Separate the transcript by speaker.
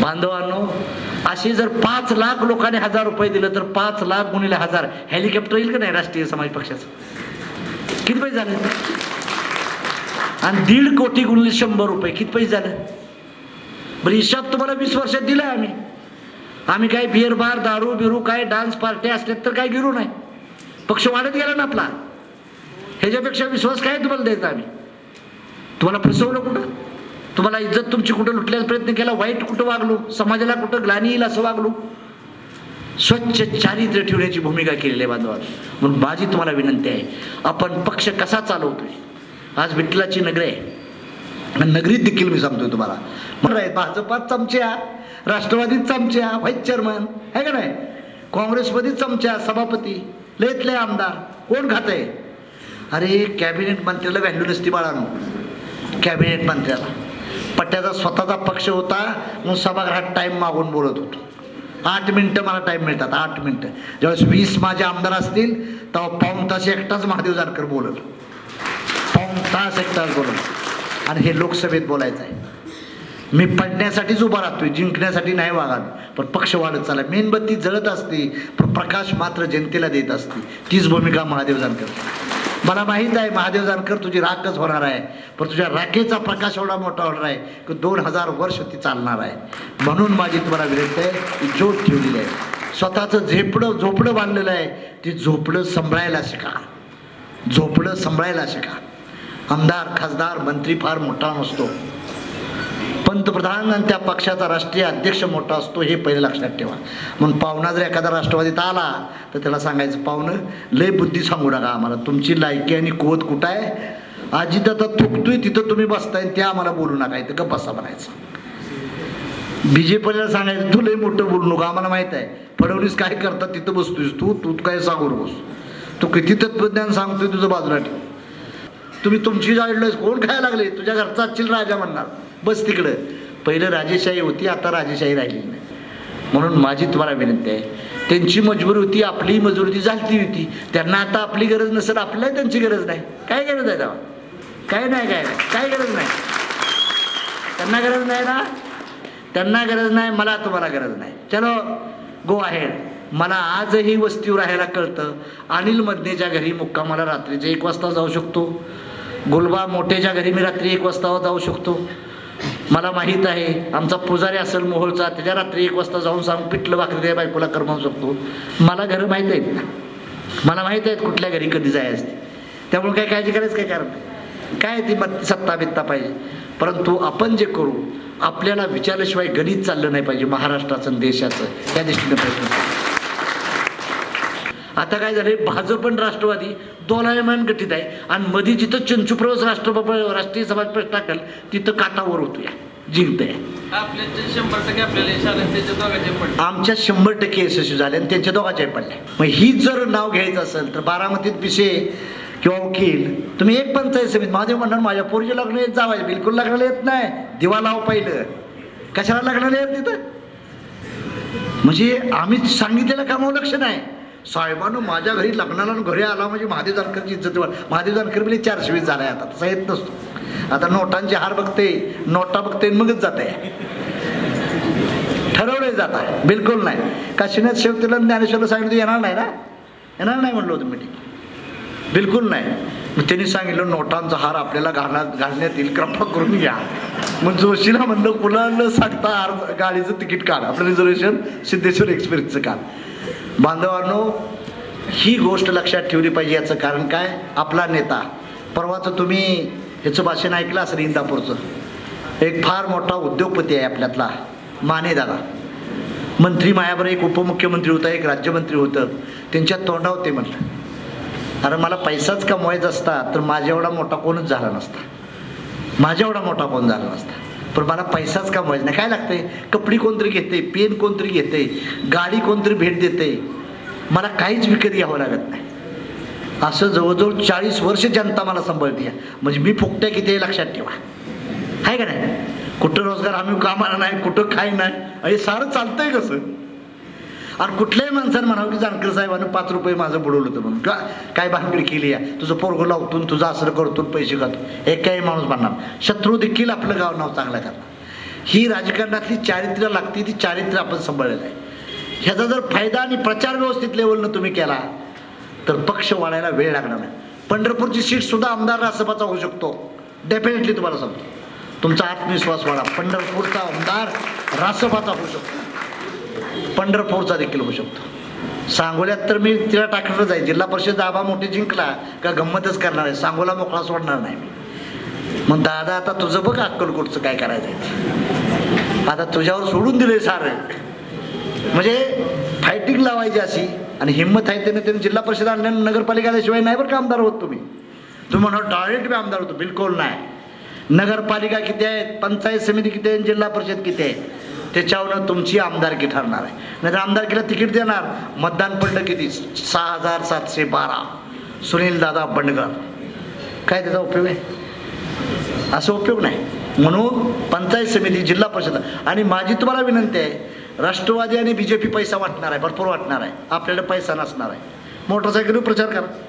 Speaker 1: बांधवांनो असे जर पाच लाख लोकांनी हजार रुपये दिलं तर पाच लाख गुणिले हजार. हेलिकॉप्टर येईल का नाही राष्ट्रीय समाज पक्षाचं? किती पैसे झाले? आणि दीड कोटी गुणिले शंभर रुपये. किती पैसे झाले? बरं हिशाब तुम्हाला वीस वर्षात दिला आम्ही. आम्ही काय बिअर बार दारू बिरू काय डान्स पार्टी असल्यात तर काय गिरू नाही. पक्ष वाढत गेला ना आपला. ह्याच्यापेक्षा विश्वास काय तुम्हाला द्यायचा आम्ही? तुम्हाला फसवलं कुठं? तुम्हाला इज्जत तुमची कुठं लुटण्याचा प्रयत्न केला वाईट कुठं वागलो समाजाला कुठं ग्लानी येईल असं वागलो? स्वच्छ चारित्र्य ठेवण्याची भूमिका केलेली आहे बांधवा म्हणून माझी तुम्हाला विनंती आहे आपण पक्ष कसा चालवतोय? आज विठ्ठलाची नगरी आहे. नगरीत देखील मी सांगतोय तुम्हाला. म्हणून आहे भाजपात चमच्या राष्ट्रवादीत चमच्या व्हाईस चेअरमन आहे का नाही? काँग्रेसमध्येच चमच्या सभापती लयतले आमदार कोण खात आहे अरे कॅबिनेट मंत्र्याला व्हॅल्यू नसती बाळानो. कॅबिनेट मंत्र्याला. पट्ट्याचा स्वतःचा पक्ष होता म्हणून सभागृहात टाईम मागून बोलत होतो. आठ मिनटं मला टाईम मिळतात आठ मिनटं. ज्यावेळेस वीस माझे आमदार असतील तेव्हा पाऊण तास एकटाच महादेव जानकर बोलत. पाऊण तास एकटाच बोलत. आणि हे लोकसभेत बोलायचं आहे. मी पडण्यासाठीच उभा राहतोय जिंकण्यासाठी नाही वागात. पण पक्ष वाढत चालला मेणबत्ती जळत असते पण प्रकाश मात्र जनतेला देत असते. तीच भूमिका महादेव जानकर. मला माहीत आहे महादेव जानकर तुझी राखच होणार आहे. पण तुझ्या राखेचा प्रकाश एवढा मोठा होणार आहे की दोन हजार वर्ष ती चालणार आहे. म्हणून माझी तुम्हाला विनंती आहे ती जोत ठेवलेली आहे. स्वतःचं झेपडं झोपडं बांधलेलं आहे. ती झोपडं सांभाळायला शिका. झोपडं सांभाळायला शिका. आमदार खासदार मंत्री फार मोठा नसतो. पंतप्रधान आणि त्या पक्षाचा राष्ट्रीय अध्यक्ष मोठा असतो हे पहिले लक्षात ठेवा. म्हणून पाहुणा जर एखादा राष्ट्रवादीत आला तर त्याला सांगायचं पाहुणं लय बुद्धी सांगू नका आम्हाला. तुमची लायकी आणि कुवत कुठं आहे? आजी आता थुकतोय तिथं तुम्ही बसताय ते आम्हाला बोलू नका. इथं का बसा म्हणायचं. बी जे पीला सांगायचं तू लय मोठं बोलू नका आम्हाला माहीत आहे. फडणवीस काय करतात तिथं बसतोयस तू तू काय सांगू नकोस. तू किती तत्वज्ञान सांगतोय तुझं बाजूला ठेव. तुम्ही तुमची जाळलंच कोण खायला लागले? तुझ्या घरचा अच्छील राजा म्हणणार. बस तिकडं. पहिलं राजेशाही होती आता राजेशाही राहिली नाही. म्हणून माझी तुम्हाला विनंती आहे त्यांची मजबुरी होती आपली मजबुरी झालती होती. त्यांना आता आपली गरज नसेल आपल्याला त्यांची गरज नाही. काय गरज आहे तेव्हा? काय नाही काय काय गरज नाही? त्यांना गरज नाही ना? त्यांना गरज नाही मला तुम्हाला गरज नाही. चलो गो आहेड मला आजही वस्तीवर राहायला कळतं. अनिल मदनेच्या घरी मुक्कामाला रात्रीचे एक वाजता जाऊ शकतो. गुलबा मोठेच्या घरी मी रात्री एक वाजता जाऊ शकतो. मला माहीत आहे आमचा पुजारी असेल मोहोळचा त्याच्या रात्री एक वाजता जाऊन सांग पिठलं भाकरी द्या बायकोला करमावू शकतो मला घरं माहीत आहेत. मला माहीत आहेत कुठल्या घरी कधी जाय असते त्यामुळे काय काळजी करायचं काय कारण नाही. काय ती मत सत्ता बित्ता पाहिजे. परंतु आपण जे करू आपल्याला विचारल्याशिवाय गणित चाललं नाही पाहिजे महाराष्ट्राचं देशाचं. त्या दृष्टीने प्रयत्न करू. आता काय झालंय? भाजप आणि राष्ट्रवादी दोलायमान गठीत आहे. आणि मध्ये जिथं चंचुप्रवास राष्ट्र राष्ट्रीय समाज पक्ष टाकल तिथं काटावर होतो या जिंकतंय आमच्या शंभर टक्के यशस्वी झाले आणि त्यांच्या दोघांच्या पडल्या मग हीच जर नाव घ्यायचं असेल तर बारामतीत पिसे किंवा वकील तुम्ही एक पंचायत समित महादेव म्हणणार माझ्या पोरीचे लग्न येत जावाय बिलकुल लग्नाला येत नाही. दिवा लाव पहिलं. कशाला लग्नाला येत तिथं? म्हणजे आम्ही सांगितलेलं कामावर लक्ष नाही. साहेबानं माझ्या घरी लग्नाला घरी आला म्हणजे महादेव जानकरची इज्जत महादेव जानकर म्हणजे चारशे वीस झाला आहे आता तसा येत नसतो. आता नोटांचे हार बघते नोटा बघते आणि मगच जात. आहे ठरवले जात आहे बिलकुल नाही. काशीनाथ शेवतीला ज्ञानेश्वरला सांगितलं येणार नाही ना? येणार नाही म्हणलं होतं मीटिंग बिलकुल नाही. मग त्यांनी सांगितलं नोटांचा हार आपल्याला घालण्यात घालण्यात येईल कृपा करून घ्या मग जोशीला म्हणलं कुणाला सांगता हार गाडीचं तिकीट काढ. आपलं रिझर्वेशन सिद्धेश्वर एक्सप्रेसचं काढ. बांधवांनो ही गोष्ट लक्षात ठेवली पाहिजे याचं कारण काय? आपला नेता. परवाचं तुम्ही ह्याचं भाषण ऐकलं असेल इंदापूरचं? एक फार मोठा उद्योगपती आहे आपल्यातला माने दादा. मंत्री मायावर एक उपमुख्यमंत्री होता एक राज्यमंत्री होतं. त्यांच्या तोंडावर ते म्हटलं. अरे मला पैसाच कमवायचा असता तर माझ्या एवढा मोठा कोणच झाला नसता. माझ्या एवढा मोठा कोण झाला नसता. पण मला पैसाच कमवायचा नाही? काय लागतंय? कपडी कोणतरी घेते पेन कोणतरी घेते गाडी कोणतरी भेट देते. मला काहीच विकत घ्यावं लागत नाही. असं जवळजवळ चाळीस वर्ष जनता मला सांभाळते. म्हणजे मी फुकट्या किती लक्षात ठेवा. आहे का नाही? कुठं रोजगार आम्ही कामाला नाही कुठं काय नाही. हे सारं चालतंय कसं? आणि कुठल्याही माणसानं म्हणावं की जानकर साहेबांनी पाच रुपये माझं बुडवलं होतं म्हणून. का काय भानगड केली आहे तुझं पोरगं लावतून तुझं असं करतून पैसे खातो. एक काही माणूस म्हणणार शत्रू देखील आपलं गाव नाव चांगलं करणार. ही राजकारणातली चारित्र्य लागते ती चारित्र्य आपण सांभाळलेलं आहे. ह्याचा जर फायदा आणि प्रचार व्यवस्थित लेवलनं तुम्ही केला तर पक्ष वाढायला वेळ लागणार नाही. पंढरपूरची सीटसुद्धा आमदार रासपाचा होऊ शकतो. डेफिनेटली तुम्हाला सांगतो. तुमचा आत्मविश्वास वाढा. पंढरपूरचा आमदार रासपाचा होऊ शकतो. पंढरपूरचा देखील होऊ शकतो. सांगोल्यात तर मी तिला टाकणारच आहे. जिल्हा परिषद दाबा मोठी जिंकला का गंमतच करणार आहे. सांगोला मोकळा सोडणार नाही मी. मग दादा आता तुझं बघ अक्कलकोटचं काय करायचं आहे आता तुझ्यावर सोडून दिले सारं. म्हणजे फायटिंग लावायची अशी आणि हिंमत आहे त्याने त्याने जिल्हा परिषद आणल्या नगरपालिका नाही बरं का आमदार होत तुम्ही. तुम्ही म्हणा डायरेक्ट मी आमदार होतो. बिलकुल नाही. नगरपालिका किती आहेत? पंचायत समिती किती आहे? जिल्हा परिषद किती आहे? त्याच्यावरनं तुमची आमदारकी ठरणार आहे. नाहीतर आमदारकीला तिकीट देणार. मतदान पडलं किती? सहा हजार सातशे बारा. सुनील दादा बंडगर. काय त्याचा उपयोग आहे? असं उपयोग नाही. म्हणून पंचायत समिती जिल्हा परिषद. आणि माझी तुम्हाला विनंती आहे राष्ट्रवादी आणि बी जे पी पैसा वाटणार आहे भरपूर वाटणार आहे. आपल्याला पैसा नसणार आहे. मोटरसायकलवर प्रचार करा.